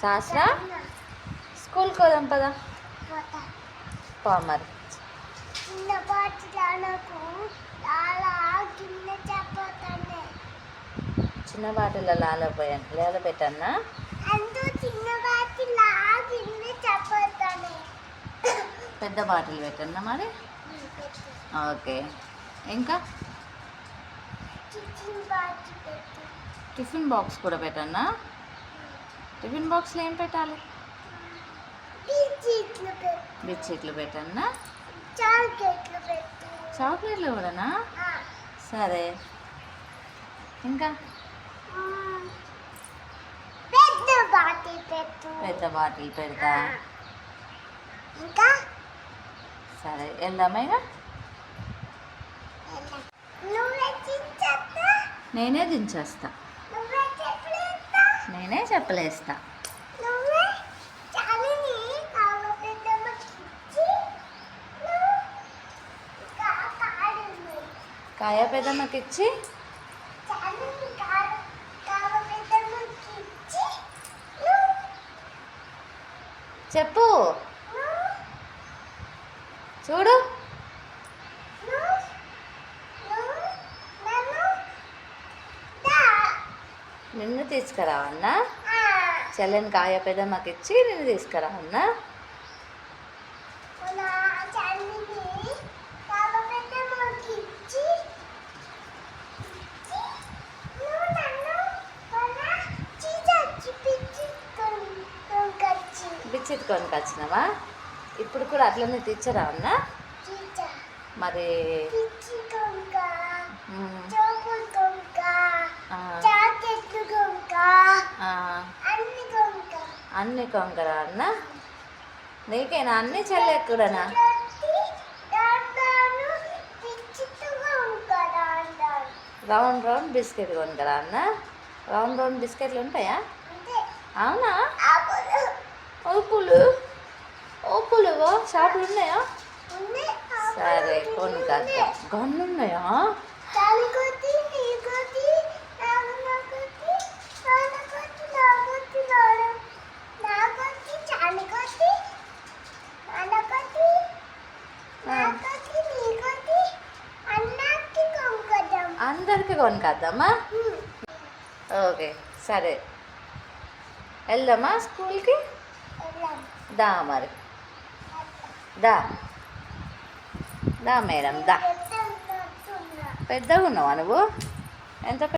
శాస్త్ర స్కూల్కి పోదాం పదా. పో మరి. చిన్న బాటిల్లో లాలపోయాను లేల పెట్టన్నా అందు చిన్న పాటలా గిన్నె చెప్పతానే పెద్ద బాటిల్ పెట్టన్నా మరి? ఓకే. ఇంకా? టిఫిన్ బాక్స్ కూడా పెట్టన్నా? టిఫిన్ బాక్స్లో ఏం పెట్టాలి? బిస్కెట్లు బిస్కెట్లు పెట్టన్నా? చాక్లెట్లు కూడానా సరే. ఇంకా. పెద్ద బాటిల్ పెట్టు. పెద్ద బాటిల్ పెడతా. ఇంకా? సరే. వెళ్దామా ఇక నువ్వే చిచ్చత్తా నేనే దించేస్తా. నేనే చెప్పలేస్తా. కాయ పెద్దమ్మకిచ్చి చెప్పు. చూడు నువ్వు నువ్వు నన్ను దా నిన్ను తీసుకురావన్నా? చెల్లెని కాయ పెద్దమ్మకి ఇచ్చి నిన్ను తీసుకురావన్నా? నా చాలని కావ పెద్దమ్మకిచ్చి ఇచ్చి నన్ను కొనుకొచ్చి. బిచ్చిట్ కొనుకొచ్చినావా? ఇప్పుడు కూడా అట్లనే తెచ్చరావన్నా చీచ. మరి అన్ని కొనుకరా అన్న? నీకేనా అన్ని చెల్లె రౌండ్ రౌండ్ బిస్కెట్ కొనుకరా అన్న? రౌండ్ రౌండ్ బిస్కెట్లు ఉంటాయా? అవునా? ఉప్పులు ఉప్పులు షాపులు ఉన్నాయా సరే కొనుక్కొద్దాం. గన్ను ఉన్నాయా కొనుక్కొద్దాం కొనుక్కొద్దామా ఓకే సరే. వెళ్దామా స్కూల్కి? దా మరి. దా. దా మేడం దా. పెద్దగా ఉన్నావా నువ్వు? ఎంత